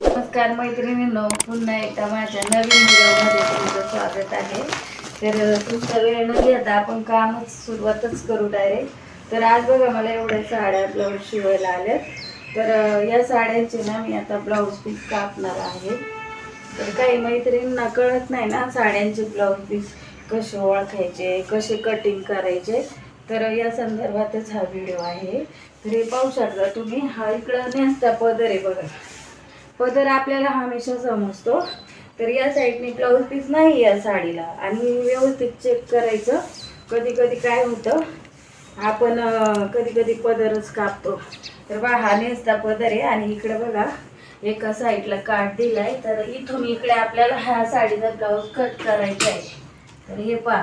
नमस्कार मैत्रिणींनो पुन्हा एकदा माझ्या नवीन व्हिडिओमध्ये तुमचं स्वागत आहे. तर तुमचा वेळ न घेता आपण कामच सुरुवातच करू डायरेक्ट तर आज बघा मला एवढ्या साड्या ब्लाऊज शिवायला आल्यात. तर या साड्यांचे ना मी आता ब्लाऊज पीस कापणार आहे. तर काही मैत्रिणींना कळत नाही ना साड्यांचे ब्लाऊज पीस कसे ओळखायचे कसे कटिंग करायचे. तर या संदर्भातच हा व्हिडिओ आहे. तर हे पाहू शकता तुम्ही हा इकडं नेसता पदर आहे बघा. पदर आपल्याला हमेशा समजतो. तर या साईडने ब्लाऊज पीस नाही या साडीला. आणि व्यवस्थित चेक करायचं. कधी कधी काय होतं आपण कधी कधी पदरच कापतो. तर बा हा नेसता पदर आहे आणि इकडे बघा एका साईडला काठ आहे तर इथून इकडे आपल्याला ह्या साडीचा ब्लाऊज कट करायचा आहे. तर हे पहा.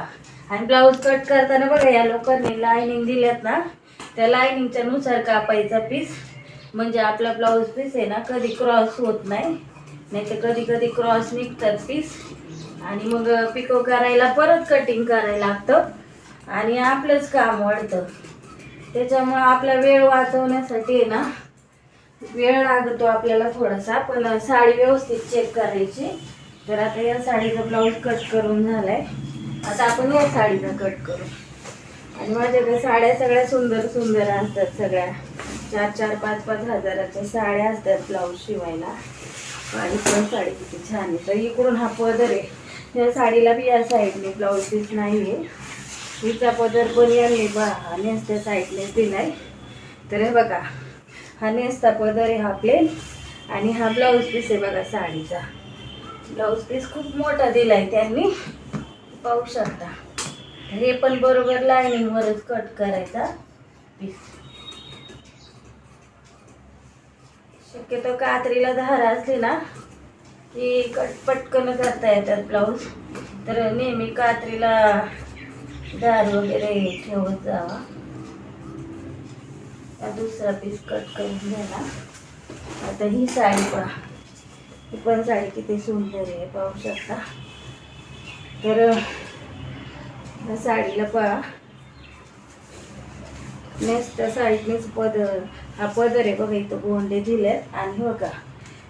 आणि ब्लाऊज कट करताना बघा या लोकांनी लायनिंग दिल्यात ना त्या लाईनिंगच्या नुसार कापायचा पीस म्हणजे आपला ब्लाऊज पीस आहे ना कधी क्रॉस होत नाही. नाही तर कधी कधी क्रॉस निघतात पीस आणि मग पिको करायला परत कटिंग करायला लागतं. आणि आपलंच काम वाढतं. त्याच्यामुळं आपला वेळ वाचवण्यासाठी आहे ना वेळ लागतो आपल्याला थोडासा. पण साडी व्यवस्थित चेक करायची. तर आता या साडीचा ब्लाऊज कट करून झालाय. आता आपण या साडीचा कट करू. आणि माझ्याकडे साड्या सगळ्या सुंदर सुंदर असतात सगळ्या. चार चार पाच पाच हजाराच्या साड्या असतात ब्लाऊज शिवायला. आणि पण साडी किती छान आहे. तर इकडून हा पदर आहे. या साडीला बी या साईडने ब्लाऊज पीस नाही आहे हिचा पदर पण यांनी बा नेसच्या साईडने आहे तर हे बघा हा नेसता पदर आहे हा प्लेन आणि हा ब्लाऊज पीस आहे बघा साडीचा. ब्लाऊज पीस खूप मोठा दिला आहे त्यांनी. पाहू शकता. हे पण बरोबर लाईनिंगवरच कट करायचा. पीस शक्यतो कात्रीला धार असली ना की कट पटकन करता येतात ब्लाऊज तर नेहमी कात्रीला धार वगैरे ठेवत जावा. दुसरा पीस कट करून घ्यायला. आता ही साडी पहा. ही पण साडी किती सुंदर आहे पाहू शकता. तर साडीला पहा. नेक्स्ट साईडनेच पदर. हा पदर आहे बघा इथं गोंडे दिलेत. आणि बघा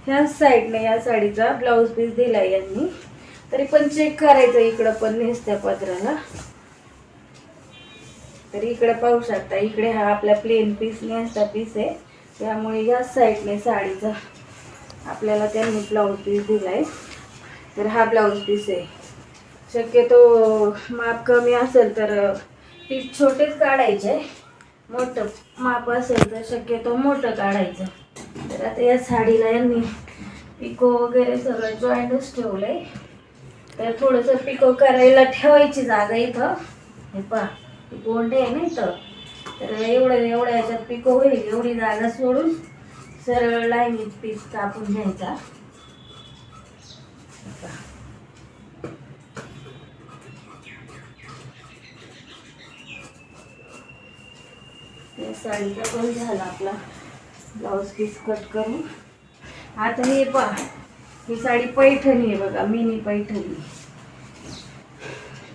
ह्या साईडने या साडीचा ब्लाऊज पीस दिला यांनी. तरी पण चेक करायचं इकडं पण नेसत्या पदराला. तर इकडे पाहू शकता इकडे हा आपला प्लेन पीस नेसता पीस आहे. त्यामुळे या साईडने साडीचा आपल्याला त्यांनी ब्लाऊज पीस दिलाय. तर हा ब्लाऊज पीस आहे. शक्यतो माप कमी असेल तर पीस छोटेच काढायचे. मोठं माप असेल तर शक्यतो मोठं काढायचं. तर आता या साडीला यांनी पिको वगैरे सगळं जॉईंटच ठेवलंय. तर थोडंसं पिको करायला ठेवायची जागा इथं. हे पहा गोंडे आहे ना इथं. तर एवढं एवढ्या याच्यात पिको होईल एवढी जागा सोडून सरळ लाईनीत पीस कापून घ्यायचा. हे साडीचा पण झाला आपला. ब्लाऊज पीस कट करून. आता हे पहा. ही साडी पैठणी आहे बघा मिनी पैठणी.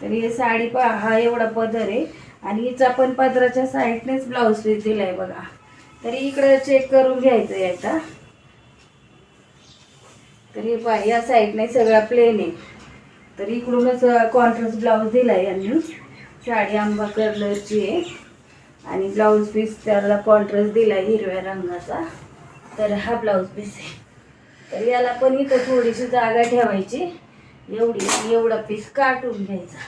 तर हे साडी पहा हा एवढा पदर आहे. आणि हिचा पण पदराच्या साईडनेच ब्लाऊज पीस दिलाय बघा. तरी इकडे चेक करून घ्यायचं याचा तर हे पहा या साईडने सगळा प्लेन आहे. तर इकडूनच कॉन्ट्रास्ट ब्लाऊज दिलाय यांनी. साडी आंबा कलरची आहे. आणि ब्लाऊज पीस त्याला कॉन्ट्रास्ट दिला हिरव्या रंगाचा. तर हा ब्लाऊज पीस आहे. तर याला पण इथं थोडीशी जागा ठेवायची. एवढी एवढा पीस काटून घ्यायचा.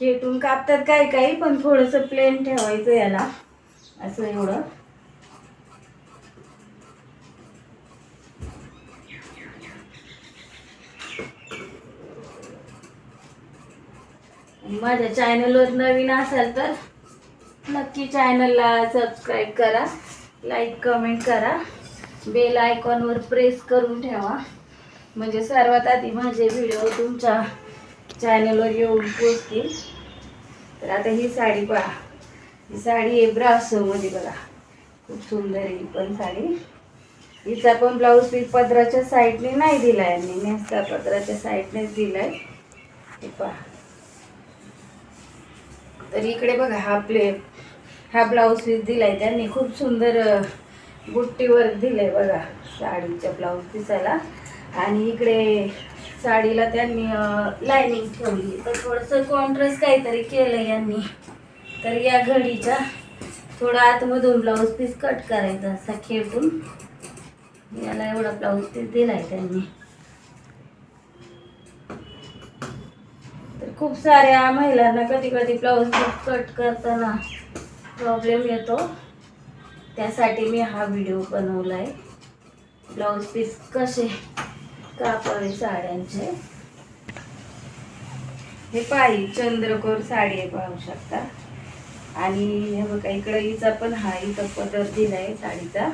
खेटून कापतात काही काही पण थोडंसं प्लेन ठेवायचं याला. असं एवढं. माझ्या चॅनलवर नवीन असाल तर नक्की चॅनलला सबस्क्राईब करा लाईक कमेंट करा. बेल आयकॉनवर प्रेस करून ठेवा. म्हणजे सर्वात आधी माझे व्हिडिओ तुमच्या चॅनलवर येऊन पोचतील तर आता ही साडी पहा. ही साडी आहे ब्रासोमध्ये बघा. खूप सुंदर आहे ही पण साडी. हिचा पण ब्लाऊज पीस पदराच्या साईडने नाही दिला आहे मी नेसता पदराच्या साईडनेच आहे हे पहा. तर इकडे बघा हा प्ले हा ब्लाऊज पीस दिलाय त्यांनी. खूप सुंदर बुट्टीवर दिलंय बघा साडीच्या ब्लाऊज पिसायला आणि इकडे साडीला त्यांनी लायनिंग ठेवली. तर थोडंसं कॉन्ट्रास्ट काहीतरी केलं यांनी. तर या घडीच्या थोडा आतमधून ब्लाऊज पीस कट करायचा असा खेटून याला एवढा ब्लाऊज पीस दिला आहे त्यांनी. तर खूप साऱ्या महिलांना कधी कधी ब्लाऊज पीस कट करताना प्रॉब्लेम येतो. त्यासाठी मी हा व्हिडिओ बनवला आहे ब्लाऊज पीस कसे कापावे साड्यांचे. हे पायी चंद्रकोर साडी आहे पाहू शकता. आणि हे बघा इकडं हिचा पण हा इथं पदर आहे साडीचा.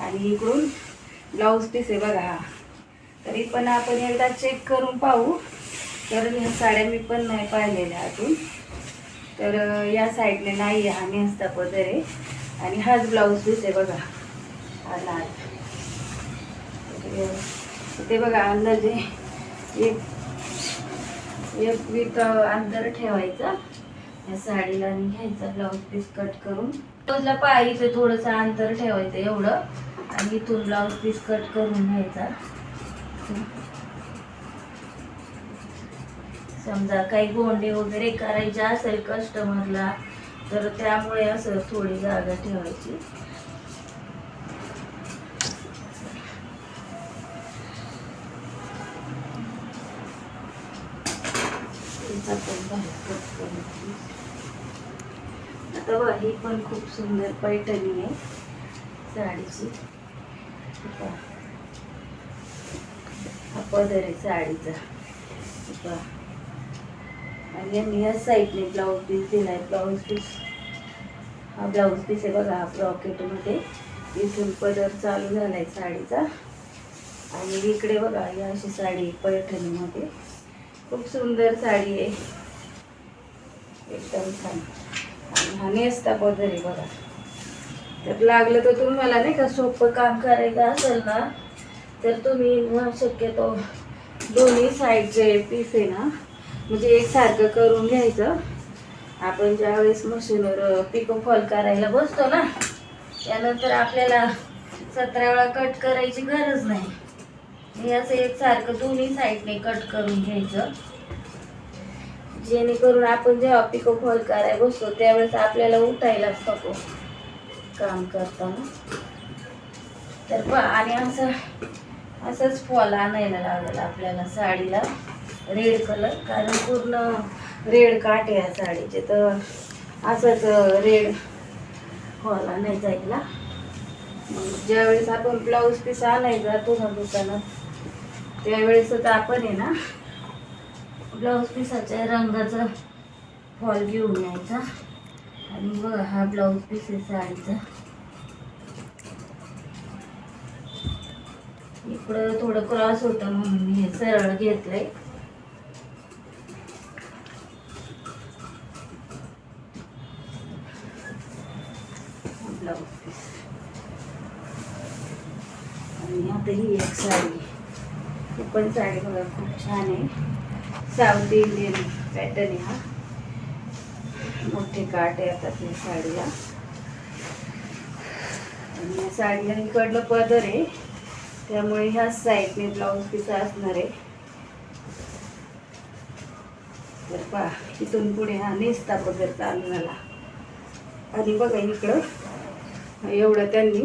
आणि इकडून ब्लाऊज पीस आहे बघा हा. तरी पण आपण एकदा चेक करून पाहू. कारण ह्या साड्या मी पण नाही पाहिलेल्या अजून. तर या साईडने नाही आहे हा नेसता पदर. आहे आणि हाच ब्लाऊज पीस आहे बघा. हा लाल. ते बघा अंदाजे एक एक वीक अंतर ठेवायचं. या साडीला आणि घ्यायचा ब्लाऊज पीस कट करून. ब्लाऊजला पायरीचं थोडंसं अंतर ठेवायचं एवढं. आणि इथून ब्लाऊज पीस कट करून घ्यायचा. समजा काही गोंडे वगैरे करायचे असेल कस्टमरला तर त्यामुळे असं थोडी जागा ठेवायची. आता बघा ही पण खूप सुंदर पैठणी आहे साडीची. हा पदर आहे साडीचा. आणि मी या साईडने ब्लाऊज पीस दिला आहे ब्लाऊज पीस हा ब्लाऊज पीस आहे बघा हा ब्रॉकेटमध्ये इथून पदर चालू झाला आहे साडीचा. आणि इकडे बघा ही अशी साडी पैठणीमध्ये. खूप सुंदर साडी आहे. एकदम छान. आणि हा नेसता पदर आहे बघा. तर लागलं तर तुम्हाला नाही का सोपं काम करायचं असेल ना तर तुम्ही शक्यतो दोन्ही साईडचे पीस आहे ना म्हणजे एकसारखं करून घ्यायचं. आपण ज्यावेळेस मशीनवर पिको फॉल करायला बसतो ना त्यानंतर आपल्याला सतरा वेळा कट करायची गरज नाही. हे असं एकसारखं दोन्ही साईडने कट करून घ्यायचं. जेणेकरून आपण जेव्हा पिको फॉल करायला बसतो त्यावेळेस आपल्याला उठायलाच नको काम करताना. तर प आणि असं असंच फॉल आणायला लागेल आपल्याला साडीला. रेड कलर कारण पूर्ण रेड काटे या साडीचे. तर असंच रेड फॉल आणायचा जायला मग ज्यावेळेस आपण ब्लाऊज पीस आणायला जातो ना दुकानात त्यावेळेसच आपण आहे ना ब्लाऊज पिसाच्या रंगाचा फॉल घेऊन यायचा. आणि बघा हा ब्लाऊज पीस आहे साडीचा. इकडं थोडं क्रॉस होतं म्हणून मी हे सरळ घेतलंय ब्लाऊज पीस आणि आता ही एक साडी. ही पण साडी बघा खूप छान आहे. साऊथ इंडियन पॅटर्न हा. मोठे काट येतात या साडीला. आणि या साडीला इकडलं पदर आहे. त्यामुळे ह्याच साईडने ब्लाऊज पिसा असणार आहे. तर पहा इथून पुढे हा नेसता पदर चालू झाला आणि बघा इकडं एवढं त्यांनी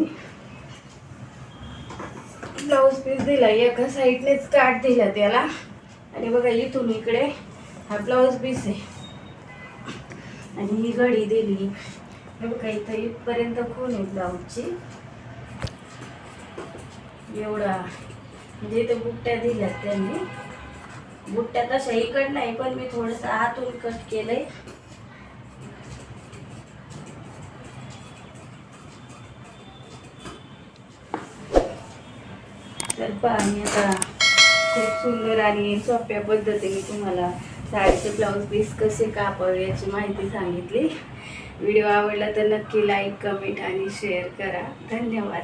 ब्लाऊज पीस दिला एका साईडनेच काट दिला त्याला. आणि बघा इथून इकडे हा ब्लाऊज पीस आहे. आणि ही घडी दिली. हे बघा इथं इथपर्यंत खून आहे ब्लाऊजची. एवढा म्हणजे इथं बुट्ट्या दिल्यात त्यांनी. बुट्ट्या तशा इकड नाही पण मी थोडंसं आतून कट केलंय. तर पहा मी आता खूप सुंदर आणि सोप्या पद्धतीने तुम्हाला साडीचे ब्लाऊज पीस कसे कापावे याची माहिती सांगितली. व्हिडिओ आवडला तर नक्की लाईक कमेंट आणि शेअर करा. धन्यवाद.